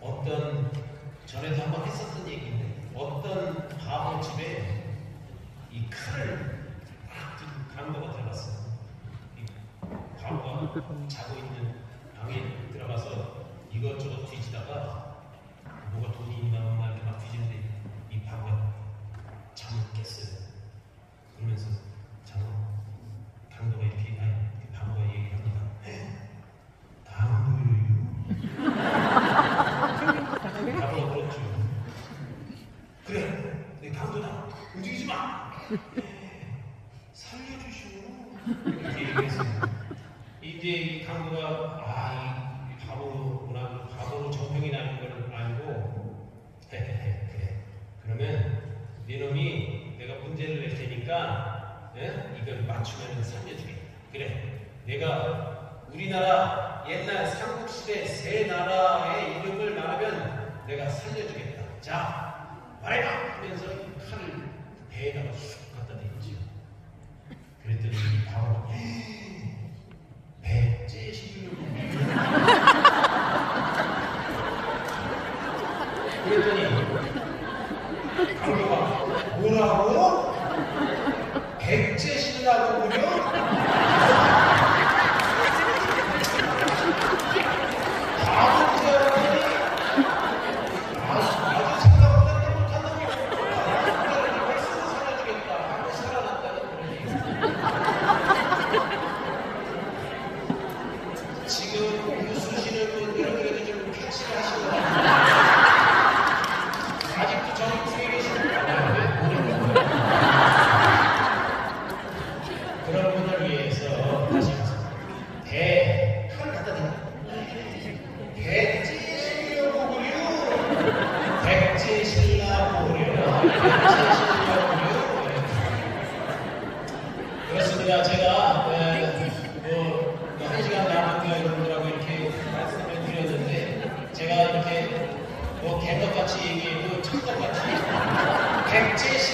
어떤 전에도 한번 했었던 얘기인데 어떤 바보 집에 이 칼을 딱 들고 강도가 들어갔어. 이 바보가 자고 있는 방에 들어가서 이것저것 뒤지다가 뭐가 돈이 있나 없나 이렇게 막 뒤지는데 이 바보가 잠을 깼어요. 그러면서 잠을 강도가 이렇게 아니 그 바보가 얘기를 합니다. 강도요? 바보가 그렇죠. 그래, 내 강도다. 움직이지 마. 살려주시오. 이렇게 얘기했어요. 이제 이 강도가 아, 이 바보구나, 바보로 정평이 나는 걸 알고 헤헤헤 그래. 그러면 네 놈이 내가 문제를 낼 테니까 예? 이걸 맞추면 살려주겠다. 그래. 내가 우리나라 옛날 삼국시대 세 나라의 이름을 말하면 내가 살려주겠다. 자, 말해봐! 하면서 이 칼을 배에다가 쑥 갖다 대지요. 그랬더니 이 바보가 배 째시려고 그랬더니 강도가 뭐라고? 백제 신라고 그려? 바보 사람이 아주 생각보다 못한다고 벌써 살아주겠다 하고 살아났다는 지금 웃으시는 분들은 그래도 좀 캐치를 하시고 그렇습니다. 제가 네, 네 뭐한 시간 남았고요 여러분들하고 이렇게 말씀을 드렸는데 제가 이렇게 뭐 개떡같이 얘기해도 찰떡같이 170